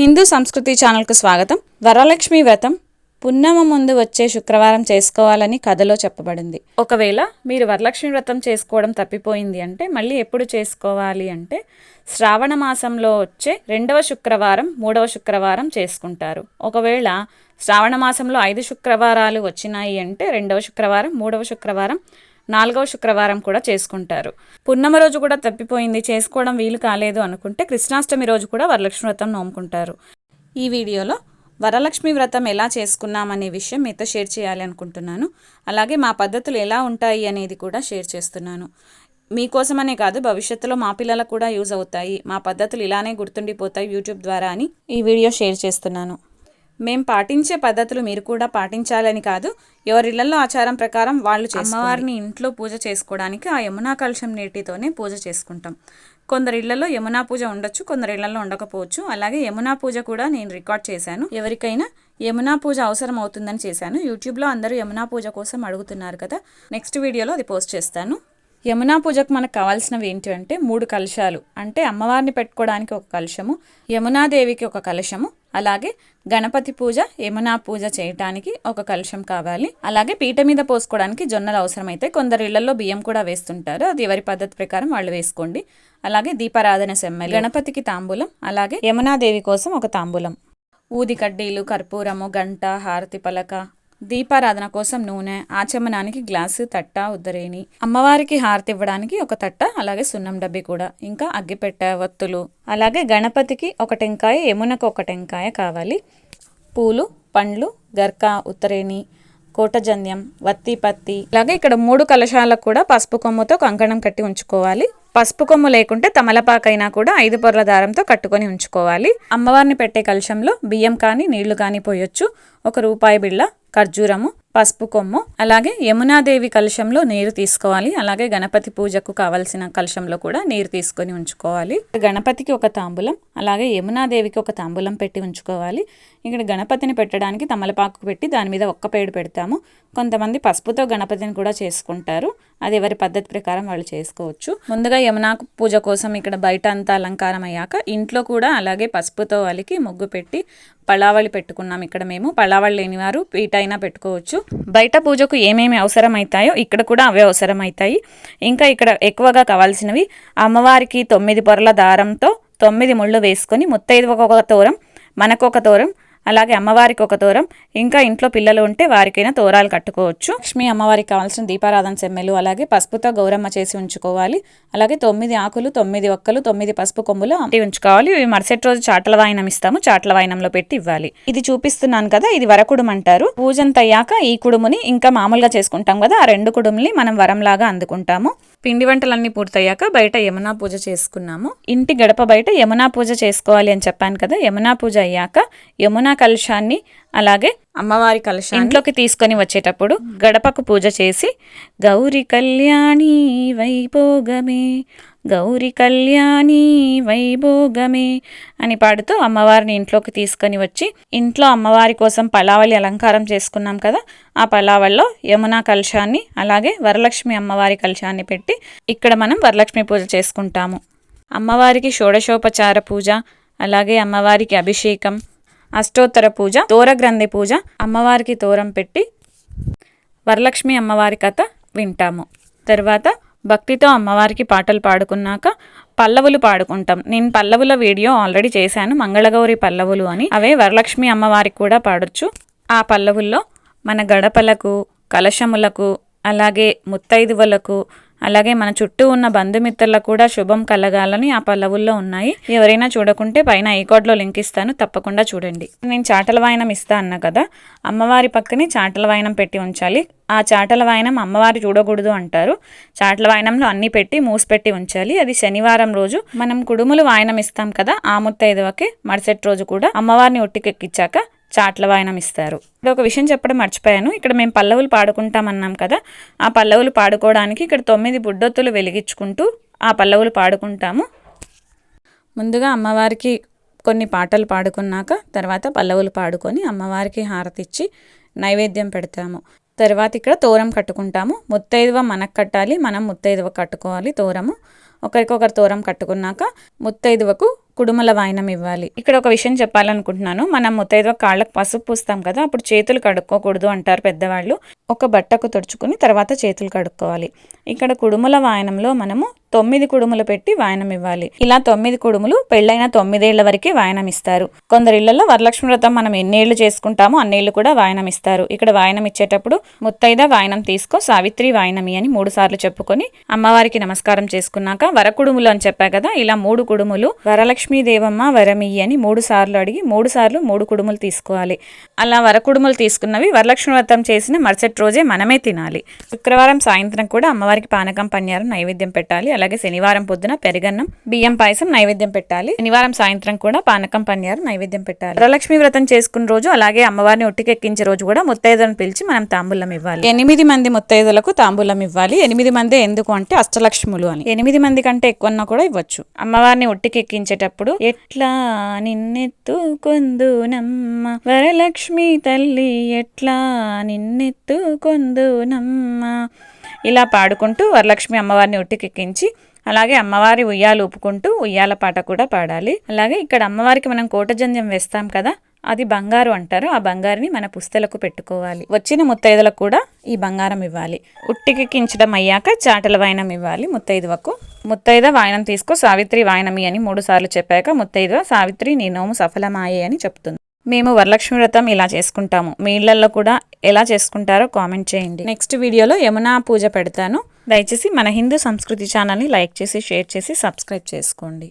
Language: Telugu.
హిందూ సంస్కృతి ఛానల్కు స్వాగతం. వరలక్ష్మి వ్రతం పున్నమ ముందు వచ్చే శుక్రవారం చేసుకోవాలని కథలో చెప్పబడింది. ఒకవేళ మీరు వరలక్ష్మి వ్రతం చేసుకోవడం తప్పిపోయింది అంటే మళ్ళీ ఎప్పుడు చేసుకోవాలి అంటే శ్రావణ మాసంలో వచ్చే రెండవ శుక్రవారం మూడవ శుక్రవారం చేసుకుంటారు. ఒకవేళ శ్రావణ మాసంలో ఐదు శుక్రవారాలు వచ్చినాయి అంటే రెండవ శుక్రవారం మూడవ శుక్రవారం నాలుగవ శుక్రవారం కూడా చేసుకుంటారు. పున్నమ రోజు కూడా తప్పిపోయింది చేసుకోవడం వీలు కాలేదు అనుకుంటే కృష్ణాష్టమి రోజు కూడా వరలక్ష్మి వ్రతం నోముకుంటారు. ఈ వీడియోలో వరలక్ష్మి వ్రతం ఎలా చేసుకున్నామనే విషయం మీతో షేర్ చేయాలి అనుకుంటున్నాను. అలాగే మా పద్ధతులు ఎలా ఉంటాయి అనేది కూడా షేర్ చేస్తున్నాను. మీకోసమనే కాదు భవిష్యత్తులో మా పిల్లలకు కూడా యూజ్ అవుతాయి. మా పద్ధతులు ఇలానే గుర్తుండిపోతాయి యూట్యూబ్ ద్వారా అని ఈ వీడియో షేర్ చేస్తున్నాను. మేం పాటించే పద్ధతులు మీరు కూడా పాటించాలని కాదు ఎవరిళ్ళలో ఆచారం ప్రకారం వాళ్ళు అమ్మవారిని ఇంట్లో పూజ చేసుకోవడానికి ఆ యమునా కలుషం నీటితోనే పూజ చేసుకుంటాం. కొందరి ఇళ్ళలో యమునా పూజ ఉండొచ్చు కొందరి ఇళ్ళలో ఉండకపోవచ్చు. అలాగే యమునా పూజ కూడా నేను రికార్డ్ చేశాను. ఎవరికైనా యమునా పూజ అవసరం అవుతుందని చేశాను. యూట్యూబ్లో అందరూ యమునా పూజ కోసం అడుగుతున్నారు కదా నెక్స్ట్ వీడియోలో అది పోస్ట్ చేస్తాను. యమునా పూజకు మనకు కావాల్సినవి ఏంటి అంటే మూడు కలశాలు. అంటే అమ్మవారిని పెట్టుకోవడానికి ఒక కలశము యమునాదేవికి ఒక కలశము అలాగే గణపతి పూజ యమునా పూజ చేయటానికి ఒక కలుషం కావాలి. అలాగే పీట మీద పోసుకోవడానికి జొన్నలు అవసరమైతే కొందరు ఇళ్ళలో బియ్యం కూడా వేస్తుంటారు. అది ఎవరి పద్ధతి ప్రకారం వాళ్ళు వేసుకోండి. అలాగే దీపారాధన సెమ్మెలు గణపతికి తాంబూలం అలాగే యమునాదేవి కోసం ఒక తాంబూలం. ఊది కడ్డీలు కర్పూరము గంట హారతి పలక దీపారాధన కోసం నూనె ఆచమనానికి గ్లాసు తట్ట ఉద్దరేని అమ్మవారికి హారతి ఇవ్వడానికి ఒక తట్ట అలాగే సున్నం డబ్బి కూడా ఇంకా అగ్గిపెట్టె వత్తులు. అలాగే గణపతికి ఒక టెంకాయ యమునకు ఒక టెంకాయ కావాలి. పూలు పండ్లు గర్క ఉత్తరేణి కోటజన్యం వత్తి పత్తి. అలాగే ఇక్కడ మూడు కలశాలకు కూడా పసుపు కొమ్ముతో కంకణం కట్టి ఉంచుకోవాలి. పసుపు కొమ్ము లేకుంటే తమలపాకైనా కూడా ఐదు పొరల దారంతో కట్టుకొని ఉంచుకోవాలి. అమ్మవారిని పెట్టే కలశంలో బియ్యం కానీ నీళ్ళు కానీ పోయొచ్చు. ఒక రూపాయి బిళ్ళ ఖర్జూరము. పసుపు కొమ్ము అలాగే యమునాదేవి కలశంలో నీరు తీసుకోవాలి. అలాగే గణపతి పూజకు కావలసిన కలశంలో కూడా నీరు తీసుకొని ఉంచుకోవాలి. గణపతికి ఒక తాంబూలం అలాగే యమునాదేవికి ఒక తాంబూలం పెట్టి ఉంచుకోవాలి. ఇక్కడ గణపతిని పెట్టడానికి తమలపాకు పెట్టి దాని మీద ఒక్క పేడు పెడతాము. కొంతమంది పసుపుతో గణపతిని కూడా చేసుకుంటారు. అది ఎవరి పద్ధతి ప్రకారం వాళ్ళు చేసుకోవచ్చు. ముందుగా యమునా పూజ కోసం ఇక్కడ బయట అంతా అలంకారం అయ్యాక ఇంట్లో కూడా అలాగే పసుపుతో వాళ్ళకి ముగ్గు పెట్టి పలావళి పెట్టుకున్నాం. ఇక్కడ మేము పలావళి లేనివారు పీట అయినా బయట పూజకు ఏమేమి అవసరం అవుతాయో ఇక్కడ కూడా అవే అవసరం అవుతాయి ఇంకా ఇక్కడ ఎక్కువగా కావాల్సినవి అమ్మవారికి తొమ్మిది పొరల దారంతో తొమ్మిది ముళ్ళు వేసుకొని ముత్తైదు ఒక తోరం మనకొక తోరం అలాగే అమ్మవారికి ఒక తోరం ఇంకా ఇంట్లో పిల్లలు ఉంటే వారికైనా తోరాలు కట్టుకోవచ్చు. లక్ష్మి అమ్మవారికి కావాల్సిన దీపారాధన సెమ్మెలు అలాగే పసుపుతో గౌరమ్మ చేసి ఉంచుకోవాలి. అలాగే తొమ్మిది ఆకులు తొమ్మిది ఒక్కలు తొమ్మిది పసుపు కొమ్ములు అంటి ఉంచుకోవాలి. ఇవి మరుసటి రోజు చాటల వాయినం ఇస్తాము. చాటల వాయినంలో పెట్టి ఇవ్వాలి. ఇది చూపిస్తున్నాను కదా ఇది వరకుడుం అంటారు. పూజంత అయ్యాక ఈ కుడుముని ఇంకా మామూలుగా చేసుకుంటాం కదా ఆ రెండు కుడుముల్ని మనం వరంలాగా అందుకుంటాము. పిండి వంటలన్నీ పూర్తయ్యాక బయట యమునా పూజ చేసుకున్నాము. ఇంటి గడప బయట యమునా పూజ చేసుకోవాలి అని చెప్పాను కదా యమునా పూజ అయ్యాక యమునా కలుషాన్ని అలాగే అమ్మవారి కలశాన్ని ఇంట్లోకి తీసుకొని వచ్చేటప్పుడు గడపకు పూజ చేసి గౌరి కళ్యాణి వైభోగమే గౌరి కళ్యాణి వైభోగమే అని పాడుతూ అమ్మవారిని ఇంట్లోకి తీసుకొని వచ్చి ఇంట్లో అమ్మవారి కోసం పలావలి అలంకారం చేసుకున్నాం కదా ఆ పలావల్లో యమునా కలశాన్ని అలాగే వరలక్ష్మి అమ్మవారి కలశాన్ని పెట్టి ఇక్కడ మనం వరలక్ష్మి పూజ చేసుకుంటాము. అమ్మవారికి షోడశోపచార పూజ అలాగే అమ్మవారికి అభిషేకం అష్టోత్తర పూజ తోరగ్రంథి పూజ అమ్మవారికి తోరం పెట్టి వరలక్ష్మి అమ్మవారి కథ వింటాము. తర్వాత భక్తితో అమ్మవారికి పాటలు పాడుకున్నాక పల్లవులు పాడుకుంటాం. నేను పల్లవుల వీడియో ఆల్రెడీ చేశాను. మంగళగౌరి పల్లవులు అని. అవే వరలక్ష్మి అమ్మవారికి కూడా పాడొచ్చు. ఆ పల్లవుల్లో మన గడపలకు కలశములకు అలాగే ముత్తైదువులకు అలాగే మన చుట్టూ ఉన్న బంధుమిత్రులకు కూడా శుభం కలగాలని ఆ పల్లవుల్లో ఉన్నాయి. ఎవరైనా చూడకుంటే పైన ఐకార్డ్లో లింక్ ఇస్తాను. తప్పకుండా చూడండి. నేను చాటల వాయనం ఇస్తా అన్నా కదా? అమ్మవారి పక్కనే చాటల వాయనం పెట్టి ఉంచాలి. ఆ చాటల వాయనం అమ్మవారి చూడకూడదు అంటారు. చాటల వాయనంలో అన్ని పెట్టి మూసిపెట్టి ఉంచాలి. అది శనివారం రోజు. మనం కుడుములు వాయనం ఇస్తాం కదా? ఆ ముత్తైదవకి మరుసటి రోజు కూడా అమ్మవారిని ఒట్టికెక్కిచ్చాక చాట్ల వాయనం ఇస్తారు. ఇక్కడ ఒక విషయం చెప్పడం మర్చిపోయాను. ఇక్కడ మేము పల్లవులు పాడుకుంటామన్నాం కదా ఆ పల్లవులు పాడుకోవడానికి ఇక్కడ తొమ్మిది బుడ్డొత్తులు వెలిగించుకుంటూ ఆ పల్లవులు పాడుకుంటాము. ముందుగా అమ్మవారికి కొన్ని పాటలు పాడుకున్నాక తర్వాత పల్లవులు పాడుకొని అమ్మవారికి హారతి ఇచ్చి నైవేద్యం పెడతాము. తర్వాత ఇక్కడ తోరం కట్టుకుంటాము. ముత్తైదువ మనకు కట్టాలి మనం ముత్తైదువ కట్టుకోవాలి తోరము. ఒకరికొకరు తోరం కట్టుకున్నాక ముత్తైదువకు కుడుముల వాయనం ఇవ్వాలి. ఇక్కడ ఒక విషయం చెప్పాలనుకుంటున్నాను. మనం ముత్తైదో కాళ్ళకు పసుపు పూస్తాం కదా అప్పుడు చేతులు కడుక్కోకూడదు అంటారు పెద్దవాళ్ళు. ఒక బట్టకు తుడుచుకుని తర్వాత చేతులు కడుక్కోవాలి. ఇక్కడ కుడుముల వాయనంలో మనము తొమ్మిది కుడుములు పెట్టి వాయనం ఇవ్వాలి. ఇలా తొమ్మిది కుడుములు పెళ్ళైన తొమ్మిదేళ్ళ వరకే వాయనం ఇస్తారు. కొందరు ఇళ్ళలో వరలక్ష్మి వ్రతం మనం ఎన్నేళ్ళు చేసుకుంటామో అన్నేళ్ళు కూడా వాయనం ఇస్తారు. ఇక్కడ వాయనం ఇచ్చేటప్పుడు ముత్తైద వాయనం తీసుకో సావిత్రి వాయనమి అని మూడు సార్లు చెప్పుకొని అమ్మవారికి నమస్కారం చేసుకున్నాక వరకుడుములు అని చెప్పా కదా ఇలా మూడు కుడుములు వరలక్ష్మీ దేవమ్మ వరమియ్యి అని మూడు సార్లు అడిగి మూడు సార్లు మూడు కుడుములు తీసుకోవాలి. అలా వరకుడుములు తీసుకున్నవి వరలక్ష్మి వ్రతం చేసిన మరుసటి రోజే మనమే తినాలి. శుక్రవారం సాయంత్రం కూడా అమ్మవారికి పానకం పన్యారం నైవేద్యం పెట్టాలి. అలాగే శనివారం పొద్దున పెరుగన్నం బియ్యం పాయసం నైవేద్యం పెట్టాలి. శనివారం సాయంత్రం కూడా పానకం పన్యారం నైవేద్యం పెట్టాలి. వరలక్ష్మి వ్రతం చేసుకున్న రోజు అలాగే అమ్మవారిని ఒట్టికెక్కించే రోజు కూడా ముత్తైదులను పిలిచి మనం తాంబూలం ఇవ్వాలి. ఎనిమిది మంది ముత్తైదులకు తాంబూలం ఇవ్వాలి. ఎనిమిది మంది ఎందుకు అంటే అష్టలక్ష్ములు అని. ఎనిమిది మంది కంటే ఎక్కువన్నా కూడా ఇవ్వచ్చు. అమ్మవారిని ఒట్టికెక్కించేటప్పుడు ఎట్లా నిన్నెత్తుకొందునమ్మ? వరలక్ష్మి తల్లి ఎట్లా నిన్నెత్తుకొందునమ్మ? ఇలా పాడుకుంటూ వరలక్ష్మి అమ్మవారిని ఉట్టికెక్కించి అలాగే అమ్మవారి ఉయ్యాలు ఊపుకుంటూ ఉయ్యాల పాట కూడా పాడాలి. అలాగే ఇక్కడ అమ్మవారికి మనం కోటజంధ్యం వేస్తాం కదా అది బంగారు అంటారు. ఆ బంగారుని మన పుస్తలకు పెట్టుకోవాలి. వచ్చిన ముత్తైదులకు కూడా ఈ బంగారం ఇవ్వాలి. ఉట్టికెక్కించడం అయ్యాక చాటల వాయనం ఇవ్వాలి ముత్తైదువకు. ముత్తైద వాయనం తీసుకో సావిత్రి వాయనమి అని మూడు సార్లు చెప్పాక ముత్తైదువ సావిత్రి నీ నోము సఫలమాయే అని చెప్తుంది. మేము వరలక్ష్మి వ్రతం ఇలా చేసుకుంటాము. మీ ఇళ్ళలో కూడా ఎలా చేసుకుంటారో కామెంట్ చేయండి. నెక్స్ట్ వీడియోలో యమునా పూజ పెడతాను. దయచేసి మన హిందూ సంస్కృతి ఛానల్ని లైక్ చేసి షేర్ చేసి సబ్స్క్రైబ్ చేసుకోండి.